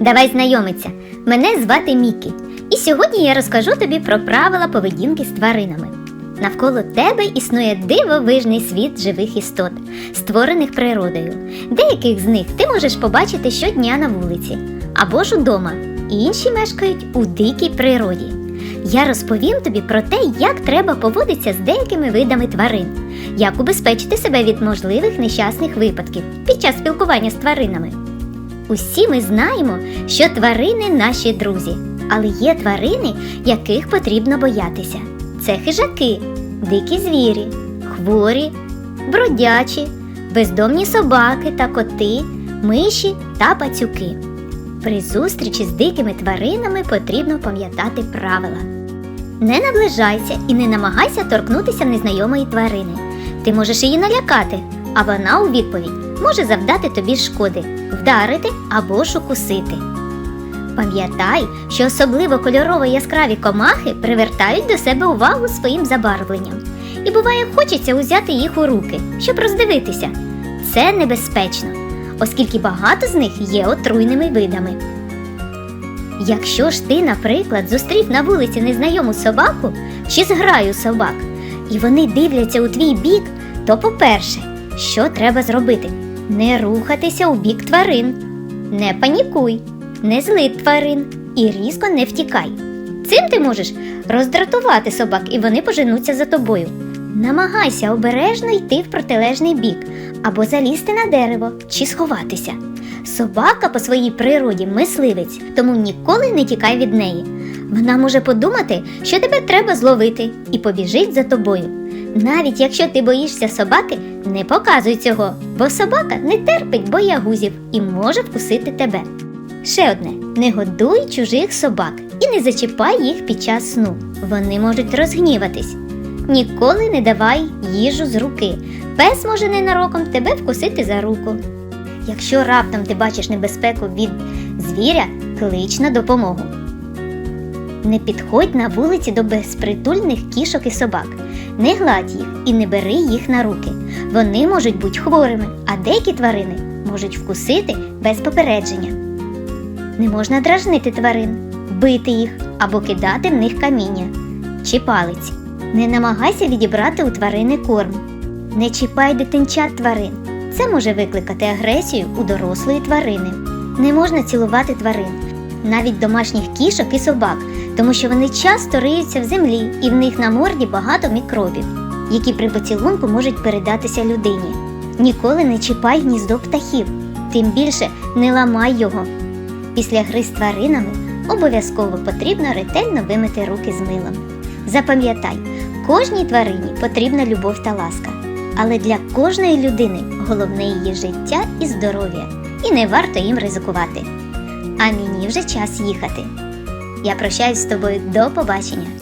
Давай знайомиться. Мене звати Мікі, і сьогодні я розкажу тобі про правила поведінки з тваринами. Навколо тебе існує дивовижний світ живих істот, створених природою. Деяких з них ти можеш побачити щодня на вулиці або ж удома, інші мешкають у дикій природі. Я розповім тобі про те, як треба поводитися з деякими видами тварин, як убезпечити себе від можливих нещасних випадків під час спілкування з тваринами. Усі ми знаємо, що тварини наші друзі, але є тварини, яких потрібно боятися. Це хижаки, дикі звірі, хворі, бродячі, бездомні собаки та коти, миші та пацюки. При зустрічі з дикими тваринами потрібно пам'ятати правила. Не наближайся і не намагайся торкнутися незнайомої тварини. Ти можеш її налякати, а вона у відповідь може завдати тобі шкоди, вдарити або ж укусити. Пам'ятай, що особливо кольорово яскраві комахи привертають до себе увагу своїм забарвленням. І буває, хочеться узяти їх у руки, щоб роздивитися. Це небезпечно, оскільки багато з них є отруйними видами. Якщо ж ти, наприклад, зустрів на вулиці незнайому собаку чи зграю собак, і вони дивляться у твій бік, то по-перше, що треба зробити? Не рухатися у бік тварин, не панікуй, не зли тварин і різко не втікай. Цим ти можеш роздратувати собак, і вони поженуться за тобою. Намагайся обережно йти в протилежний бік або залізти на дерево чи сховатися. Собака по своїй природі мисливець, тому ніколи не тікай від неї. Вона може подумати, що тебе треба зловити, і побіжить за тобою. Навіть якщо ти боїшся собаки, не показуй цього, бо собака не терпить боягузів і може вкусити тебе. Ще одне: не годуй чужих собак і не зачіпай їх під час сну. Вони можуть розгніватись. Ніколи не давай їжу з руки. Пес може ненароком тебе вкусити за руку. Якщо раптом ти бачиш небезпеку від звіря, клич на допомогу. Не підходь на вулиці до безпритульних кішок і собак, не гладь їх і не бери їх на руки. Вони можуть бути хворими, а деякі тварини можуть вкусити без попередження. Не можна дражнити тварин, бити їх або кидати в них каміння чи палиці. Не намагайся відібрати у тварини корм. Не чіпай дитинчат тварин. Це може викликати агресію у дорослої тварини. Не можна цілувати тварин, навіть домашніх кішок і собак, тому що вони часто риються в землі і в них на морді багато мікробів, які при поцілунку можуть передатися людині. Ніколи не чіпай гніздо птахів, тим більше не ламай його. Після гри з тваринами обов'язково потрібно ретельно вимити руки з милом. Запам'ятай, кожній тварині потрібна любов та ласка, але для кожної людини головне її життя і здоров'я, і не варто їм ризикувати. А мені вже час їхати. Я прощаюсь з тобою до побачення.